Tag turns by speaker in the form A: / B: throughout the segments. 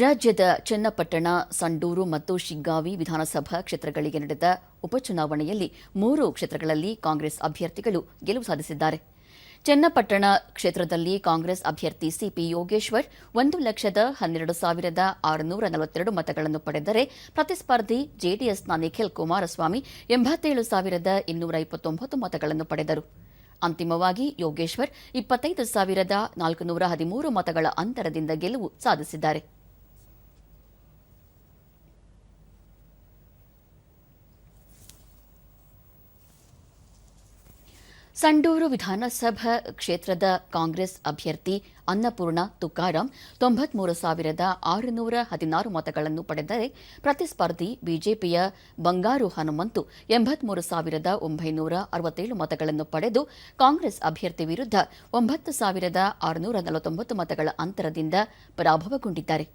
A: ರಾಜ್ಯದ ಚನ್ನಪಟ್ಟಣ, ಸಂಡೂರು ಮತ್ತು ಶಿಗ್ಗಾವಿ ವಿಧಾನಸಭಾ ಕ್ಷೇತ್ರಗಳಿಗೆ ನಡೆದ ಉಪಚುನಾವಣೆಯಲ್ಲಿ ಮೂರು ಕ್ಷೇತ್ರಗಳಲ್ಲಿ ಕಾಂಗ್ರೆಸ್ ಅಭ್ಯರ್ಥಿಗಳು ಗೆಲುವು ಸಾಧಿಸಿದ್ದಾರೆ. ಚನ್ನಪಟ್ಟಣ ಕ್ಷೇತ್ರದಲ್ಲಿ ಕಾಂಗ್ರೆಸ್ ಅಭ್ಯರ್ಥಿ ಸಿಪಿ ಯೋಗೇಶ್ವರ್ ಒಂದು ಲಕ್ಷದ ಹನ್ನೆರಡು ಸಾವಿರದ ಆರುನೂರ ನಲವತ್ತೆರಡು ಮತಗಳನ್ನು ಪಡೆದರೆ ಪ್ರತಿಸ್ಪರ್ಧಿ ಜೆಡಿಎಸ್ನ ನಿಖಿಲ್ ಕುಮಾರಸ್ವಾಮಿ ಎಂಬತ್ತೇಳು ಸಾವಿರದ ಇನ್ನೂರ ಇಪ್ಪತ್ತೊಂಬತ್ತು ಮತಗಳನ್ನು ಪಡೆದರು. ಅಂತಿಮವಾಗಿ ಯೋಗೇಶ್ವರ್ ಇಪ್ಪತ್ತೈದು ಸಾವಿರದ ನಾಲ್ಕುನೂರ ಹದಿಮೂರು ಮತಗಳ ಅಂತರದಿಂದ ಗೆಲುವು ಸಾಧಿಸಿದ್ದಾರೆ. ಸಂಡೂರು ವಿಧಾನಸಭಾ ಕ್ಷೇತ್ರದ ಕಾಂಗ್ರೆಸ್ ಅಭ್ಯರ್ಥಿ ಅನ್ನಪೂರ್ಣ ತುಕಾರಾಂ ತೊಂಬತ್ಮೂರು ಸಾವಿರದ ಆರುನೂರ ಹದಿನಾರು ಮತಗಳನ್ನು ಪಡೆದರೆ ಪ್ರತಿಸ್ಪರ್ಧಿ ಬಿಜೆಪಿಯ ಬಂಗಾರು ಹನುಮಂತು ಎಂಬತ್ಮೂರು ಸಾವಿರದ ಒಂಬೈನೂರ ಅರವತ್ತೇಳು ಮತಗಳನ್ನು ಪಡೆದು ಕಾಂಗ್ರೆಸ್ ಅಭ್ಯರ್ಥಿ ವಿರುದ್ಧ ಒಂಬತ್ತು ಸಾವಿರದ ಆರುನೂರ ನಲವತ್ತೊಂಬತ್ತು ಮತಗಳ ಅಂತರದಿಂದ ಪರಾಭವಗೊಂಡಿದ್ದಾರೆ.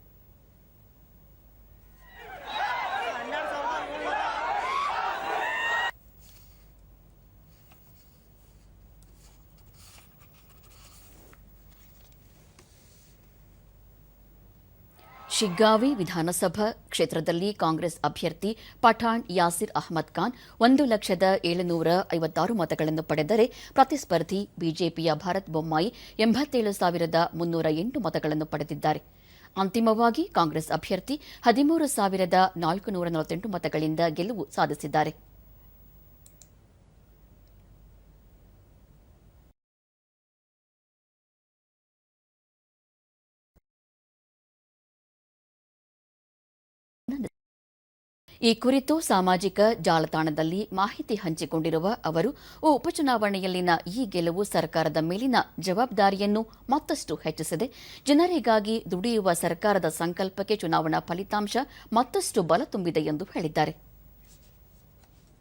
A: ಶಿಗ್ಗಾವಿ ವಿಧಾನಸಭಾ ಕ್ಷೇತ್ರದಲ್ಲಿ ಕಾಂಗ್ರೆಸ್ ಅಭ್ಯರ್ಥಿ ಪಠಾಣ್ ಯಾಸಿರ್ ಅಹಮದ್ ಖಾನ್ ಒಂದು ಲಕ್ಷದ ಏಳುನೂರ ಐವತ್ತಾರು ಮತಗಳನ್ನು ಪಡೆದರೆ ಪ್ರತಿಸ್ಪರ್ಧಿ ಬಿಜೆಪಿಯ ಭಾರತ್ ಬೊಮ್ಮಾಯಿ ಎಂಬತ್ತೇಳು ಸಾವಿರದ ಮುನ್ನೂರ ಎಂಟು ಮತಗಳನ್ನು ಪಡೆದಿದ್ದಾರೆ. ಅಂತಿಮವಾಗಿ ಕಾಂಗ್ರೆಸ್ ಅಭ್ಯರ್ಥಿ ಹದಿಮೂರು ಸಾವಿರದ ನಾಲ್ಕುನೂರ ನಲವತ್ತೆಂಟು ಮತಗಳಿಂದ ಗೆಲುವು ಸಾಧಿಸಿದ್ದಾರೆ. ಈ ಕುರಿತು ಸಾಮಾಜಿಕ ಜಾಲತಾಣದಲ್ಲಿ ಮಾಹಿತಿ ಹಂಚಿಕೊಂಡಿರುವ ಅವರು ಉಪಚುನಾವಣೆಯಲ್ಲಿನ ಈ ಗೆಲುವು ಸರ್ಕಾರದ ಮೇಲಿನ ಜವಾಬ್ದಾರಿಯನ್ನು ಮತ್ತಷ್ಟು ಹೆಚ್ಚಿಸಿದೆ. ಜನರಿಗಾಗಿ ದುಡಿಯುವ ಸರ್ಕಾರದ ಸಂಕಲ್ಪಕ್ಕೆ ಚುನಾವಣಾ ಫಲಿತಾಂಶ ಮತ್ತಷ್ಟು ಬಲ ತುಂಬಿದೆ ಎಂದು ಹೇಳಿದ್ದಾರೆ.